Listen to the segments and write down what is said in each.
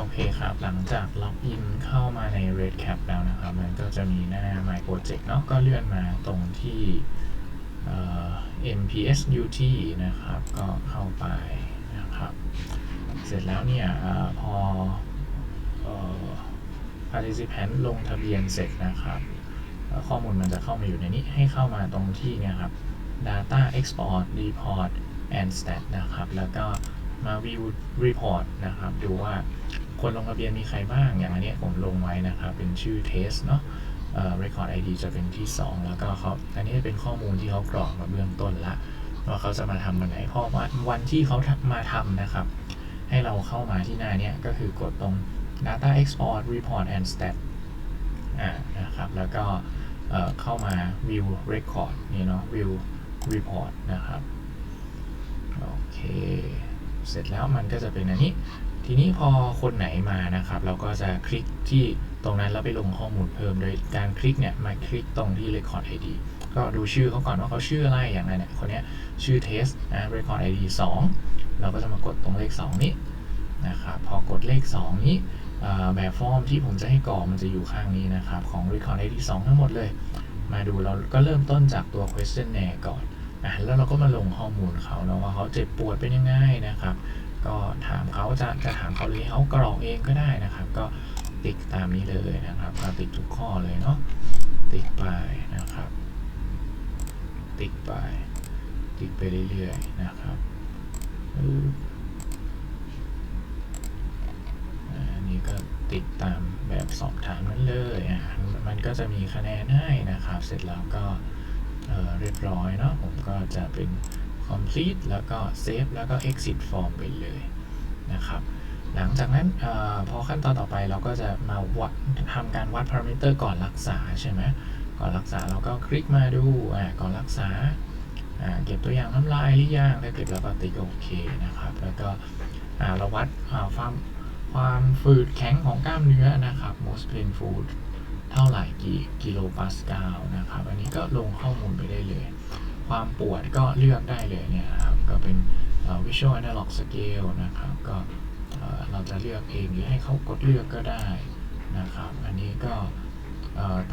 โอเคครับ หลังจากล็อกอินเข้ามาใน RedCap แล้วนะครับ มันก็จะมีหน้า My Project เนาะก็เลื่อนมาตรงที่ MPS UT นะครับ ก็เข้าไปนะครับ เสร็จแล้วเนี่ยอพอ participant ลงทะเบียนเสร็จนะครับ ข้อมูลมันจะเข้ามาอยู่ในนี้ให้เข้ามาตรงที่เนี่ยครับ data export report and stat นะครับ แล้วก็มา view report นะครับ ดูว่า คนลงทะเบียนมีใครบ้าง อย่างอันนี้ผมลงไว้นะครับ เป็นชื่อ test เนาะเอ่อ record ID จะเป็นที่ 2 แล้วก็เขาอันนี้เป็นข้อมูลที่เขากรอกมาเบื้องต้นละว่าเขาจะมาทำวันไหนพอวันวันที่เขามาทำนะครับ ให้เราเข้ามาที่หน้านี้ก็คือกดตรง data export report and stat อ่านะครับ แล้วก็เอ่อเข้ามา view record นี่เนาะ view report นะครับ โอเค เสร็จแล้วมันก็จะเป็นอันนี้ ทีนี้พอคนไหนมานะครับ เราก็จะคลิกที่ตรงนั้นแล้วไปลงข้อมูลเพิ่ม โดยการคลิกเนี่ยมาคลิกตรงที่ record ID ก็ดูชื่อเขาก่อนว่าเขาชื่ออะไรอย่างไรเนี่ยคนนี้ชื่อ test นะ record ID 2 เราก็จะมากดตรงเลข 2 นี้นะครับพอกดเลข 2 นี้แบบฟอร์มที่ผมจะให้กรอกมันจะอยู่ข้างนี้นะครับ ของ record ID 2 ทั้งหมดเลย มาดูเราก็เริ่มต้นจากตัว questionnaire ก่อนอะแล้วเราก็มาลงข้อมูลเขาเนาะว่าเขาเจ็บปวดเป็นยังไงนะครับ ก็ถามเขาจะจะถามเขาเลยเขากรอกเองก็ได้นะครับ ก็ติ๊กตามนี้เลยนะครับก็ติ๊กทุกข้อเลยเนาะติ๊กไปนะครับ ติ๊กไป ติ๊กไปเรื่อยๆนะครับปึ๊บอ่าอันนี้ก็ติ๊กตามแบบสอบถามนั้นเลยอะมันก็จะมีคะแนนให้นะครับ เสร็จแล้วก็เเรียบร้อยเนาะผมก็จะเป็น complete แล้วก็ save แล้วก็ exit form ไปเลยนะครับ หลังจากนั้นอพอขั้นตอนต่อไปเราก็จะมาวัดทำการวัดพารามิเตอร์ก่อนรักษาใช่ไหมก่อนรักษาเราก็คลิกมาดูก่อนรักษาเก็บตัวอย่างน้ำลายหรือยังถ้าเก็บแล้วก็ติ๊กโอเคนะครับ แล้วก็เราวัดความความฝืดแข็งของกล้ามเนื้อนะครับ most painful เท่าไหร่กี่กิโลปาสกาลนะครับ อันนี้ก็ลงข้อมูลไปได้เลย ความปวดก็เลือกได้เลยเนี่ยครับก็เป็น visual analog scale นะครับก็เราจะเลือกเองหรือให้เขากดเลือกก็ได้นะครับ อันนี้ก็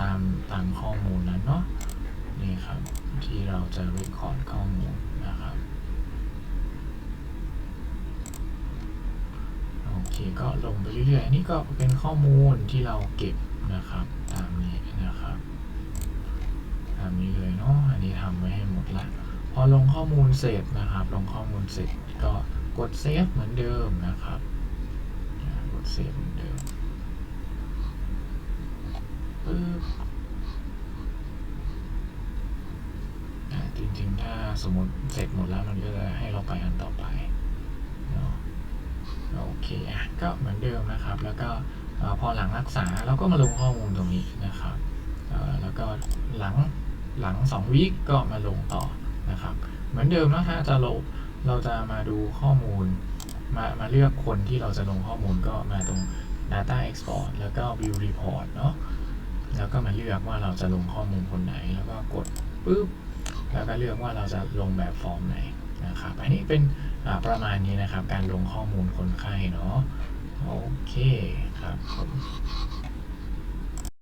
ตามตามข้อมูลนั้นเนาะนี่ครับที่เราจะ record ข้อมูลนะครับโอเคก็ลงไปเรื่อยๆนนี้ก็เป็นข้อมูลที่เราเก็บนะครับตามนี้นะครับตามนี้ ทำไว้ให้หมดละพอลงข้อมูลเสร็จนะครับ ลงข้อมูลเสร็จก็กดเซฟเหมือนเดิมนะครับ กดเซฟเหมือนเดิมปึ๊บจริงๆ ถ้าสมมติเสร็จหมดแล้วมันก็จะให้เราไปอันต่อไปเนาะโอเคอะก็เหมือนเดิมนะครับ แล้วก็พอหลังรักษาเราก็มาลงข้อมูลตรงนี้นะครับแล้วก็หลัง หลังสองวีคก็มาลงต่อนะครับ เหมือนเดิมนะฮะจะเราเราจะมาดูข้อมูล มามาเลือกคนที่เราจะลงข้อมูลก็มาตรง data export แล้วก็ view report เนาะแล้วก็มาเลือกว่าเราจะลงข้อมูลคนไหน แล้วก็กดปุ๊บแล้วก็เลือกว่าเราจะลงแบบฟอร์มไหนนะครับอันนี้เป็นประมาณนี้นะครับ การลงข้อมูลคนไข้เนาะโอเคครับผม